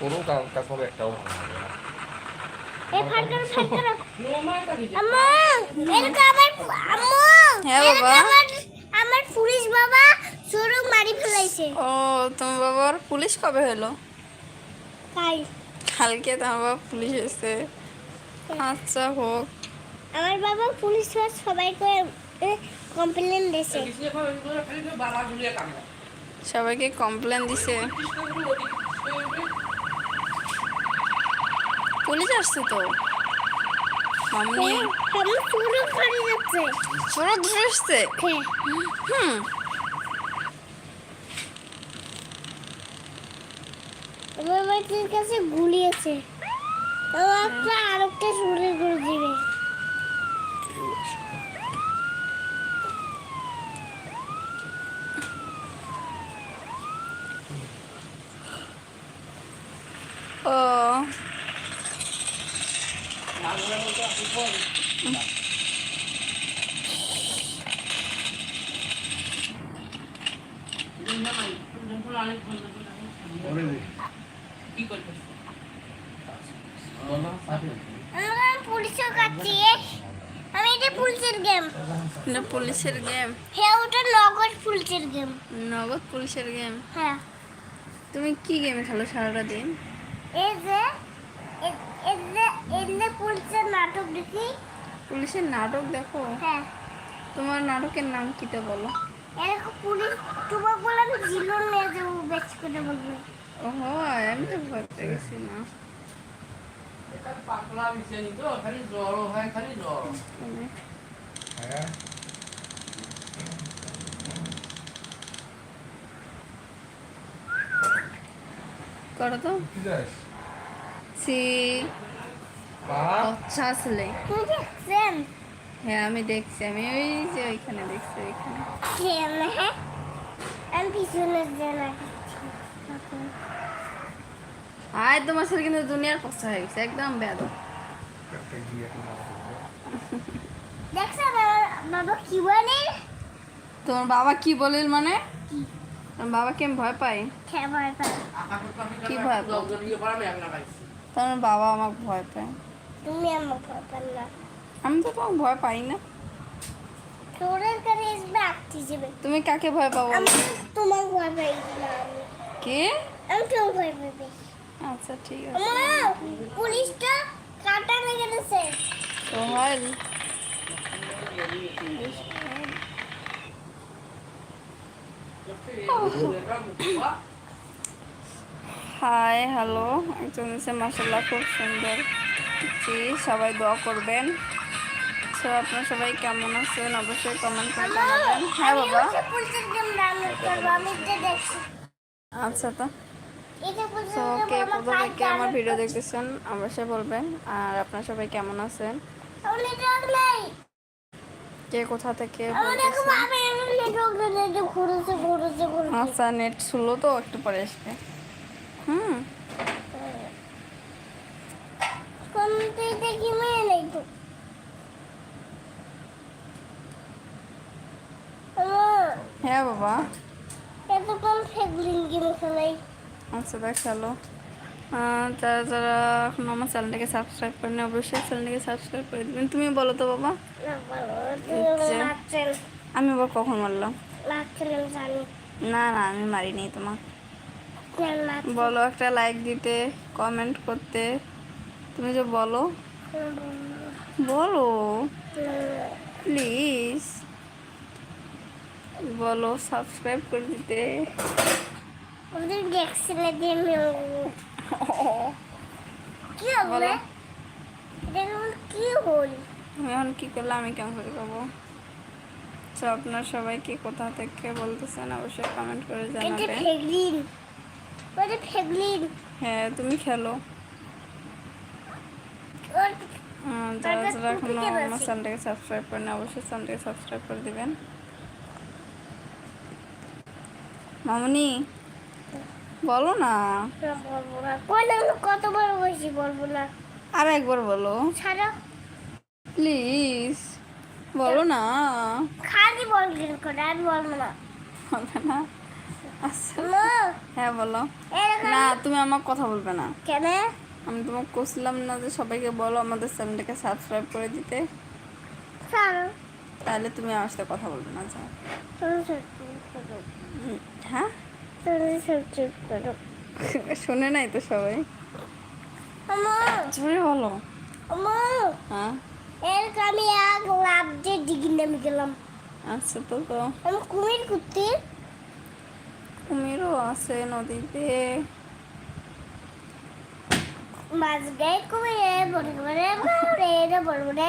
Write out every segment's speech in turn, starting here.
তোরও কা- কাজ হবে একটাও ভালো হবে না আমার আম্মু হ্যাঁ বাবা? আমার আমার পুলিশ বাবা শুরু মারি ফেলাইছে। ও তোমার বাবার পুলিশ কবে হলো? তাই কালকে তোমার বাবা পুলিশ এসে আচ্ছা হোক। আমার বাবা পুলিশ হওয়ার সবাইকে কমপ্লেন দিয়েছে। সবাইকে কমপ্লেন দিছে। পুলিশ আসছে তো। করে যাচ্ছে। পুরো ধরে আসছে। হ্যাঁ। হুম। আমার বাড়ির কাছে গুলি আছে। ও একটা আরেকটা শুরু করে দিবে ও আমরা পুলিশের গেম এটা পুলিশের গেম হ্যাঁ ওটা নগদ পুলিশের গেম নগদ পুলিশের গেম হ্যাঁ। তুমি কি গেম খেলো সারাটা দিন? এই যে এই পুলিশের নাটক দেখি। পুলিশের নাটক দেখো? হ্যাঁ। তোমার নাটকের নাম কিটা বলো? এরকম পুলিশ তোমার বললাম জিলন নিয়ে যাব বেচ করে বলবে। ওহো আমি তো ভয় পেয়ে গেছি না পাতলা বিছানি তো খালি জ্বর হয় খালি জ্বর। হ্যাঁ। করো তো। সি আচ্ছা হ্যাঁ আমি দেখছি আমি ওই যে ওইখানে দেখছি ওইখানে। হ্যাঁ আমি পিছনে আয় তোমার সাথে কিন্তু দুনিয়ার পছন্দ হয়ে গেছে একদম বেদ বাবা কি বলে? তোমার বাবা কি বলিল মানে? তোমার বাবাকে আমি ভয় পাই। ভয় পায় কি ভয় পাই? তোমার বাবা আমাকে ভয় পায়। তুমি আমার ভয় পান না। আমি তো তোমাকে ভয় পাই না। তোরের কাছে আসবে যাবে তুমি কাকে ভয় পাবো আমি তোমার ভয় পাই না কে? আমি তোমার ভয় পাই আচ্ছা ঠিক আছে। পুলিশটা কাটা মেরে গেছে। সোহেল। Hi hello. একজন হচ্ছে মাসাল্লাহ খুব সুন্দর। জি সবাই দোয়া করবেন। তো আপনারা সবাই কেমন আছেন? অবশ্যই কমেন্ট করে জানাবেন। হ্যাঁ বাবা। আচ্ছা তো। তো কে কোথা থেকে আমার ভিডিও দেখতেছেন অবশ্যই বলবেন। আর আপনারা সবাই কেমন আছেন? কে কোথা থেকে আচ্ছা নেট শুনলো তো একটু পরে আসবে। হুম কমতে দেখি মেয়ে নেই তো আমার হ্যাঁ বাবা। এতক্ষণ ফেগলিং গেম খেলাই। আচ্ছা দেখ হ্যালো যারা যারা এখন আমার চ্যানেলটাকে সাবস্ক্রাইব করেন অবশ্যই চ্যানেলটাকে সাবস্ক্রাইব করে দেবেন। তুমি বলো তো বাবা। আমি আবার কখন বললাম জানি। না না আমি মারিনি তোমার। বলো একটা লাইক দিতে কমেন্ট করতে। তুমি যে বলো। বলো। প্লিজ। বলো সাবস্ক্রাইব করে দিতে ওদের দেখছি না দিয়ে আমি কি হবে বলো। দেখুন কি হল আমি এখন কি করলে আমি কেমন করে পাবো তো আপনার সবাই কি কোথা থেকে বলতেছেন অবশ্যই কমেন্ট করে এটা জানাবেন ফেগলিন ওটা ফেগলিন হ্যাঁ তুমি খেলো ওর উম, যারা তারপর যারা এখনও টুপিতে আমার বসি। চ্যানেলটাকে সাবস্ক্রাইব করেন অবশ্যই চ্যানেলটাকে সাবস্ক্রাইব করে দিবেন মামনি বলো না। বলব না কতবার বসি বলব না। আর একবার বলো। ছাড়া। প্লিজ বলো না। খালি বল করে আর বলব না। হবে না। আচ্ছা। হ্যাঁ বলো। না তুমি আমার কথা বলবে না। কেন? আমি তোমাকে করছিলাম না যে সবাইকে বলো আমাদের চ্যানেলটাকে সাবস্ক্রাইব করে দিতে। তাহলে তুমি আমার সাথে কথা বলবে না যাও হ্যাঁ শুনে নাই তো সবাই জোরে বলো হ্যাঁ এরকম আমি এক লাভ দিয়ে দিঘির নামে গেলাম আচ্ছা তো তো আমি কুমির কুত্তি কুমিরও আছে নদীতে মাছ গায়ে কুমির বড় করে বড়ে রে বড় বড়ে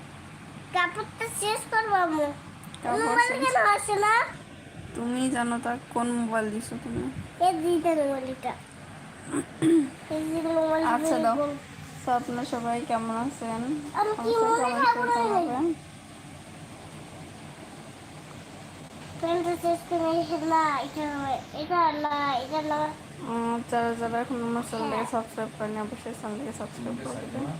কাপড়টা চেঞ্জ করব আমি মোবাইল কেন আসে না? তুমি জানো তা কোন মোবাইল দিছো তুমি? এই দিতে মোবাইলটা। আচ্ছা দাও। তো আপনারা সবাই কেমন আছেন? যারা যারা এখন আমার চ্যানেলটাকে সাবস্ক্রাইব করেনি অবশ্যই চ্যানেলটাকে সাবস্ক্রাইব করে দেবেন হ্যাঁ।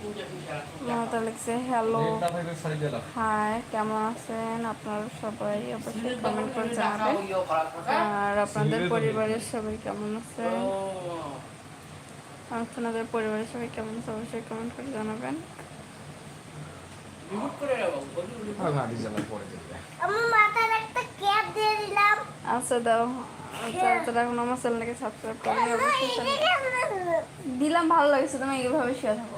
মমতা লিখছে হ্যালো হাই কেমন আছেন? আপনারা সবাই অবশ্যই কমেন্ট করে জানাবেন। আর আপনাদের পরিবারের সবাই কেমন আছে আপনাদের পরিবারের সবাই কেমন আছে অবশ্যই কমেন্ট করে জানাবেন। আমার মাথা আচ্ছা দাও। আচ্ছা, আচ্ছা, এখন আমার চ্যানেলটাকে সাবস্ক্রাইব করবে দিলাম ভালো লাগছে তুমি এইভাবে শুয়ে থাকো।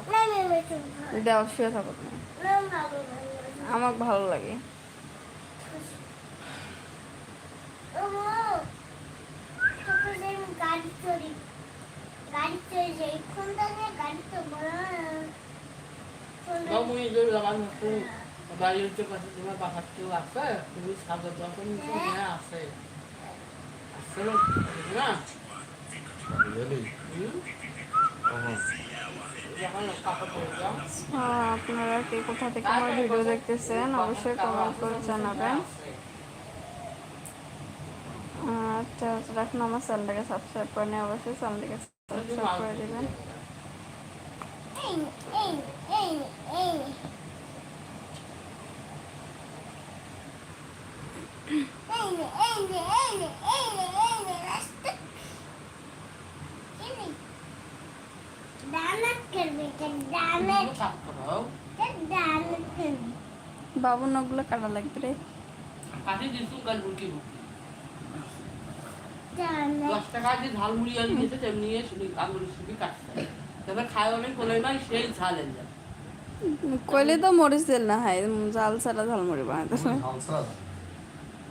দাও শুয়ে থাকো তুমি। আমার ভালো লাগে। গাড়ি তো গাড়ি তো বাড়িতে কাছে তোমার বাবার কেউ আছে তুমি স্বাগত আপনারা কে কোথা থেকে আমার ভিডিও দেখতেছেন অবশ্যই কমেন্ট করে জানাবেন আচ্ছা রাখুন আমার চ্যানেলটাকে সাবস্ক্রাইব করে করেন অবশ্যই চ্যানেলটাকে সাবস্ক্রাইব করে দেবেন বাবু নগুলো কাটা লাগবে রে। তেমনি ঝাল কইলে তো ছাড়া ঝালমুড়ি বানাতে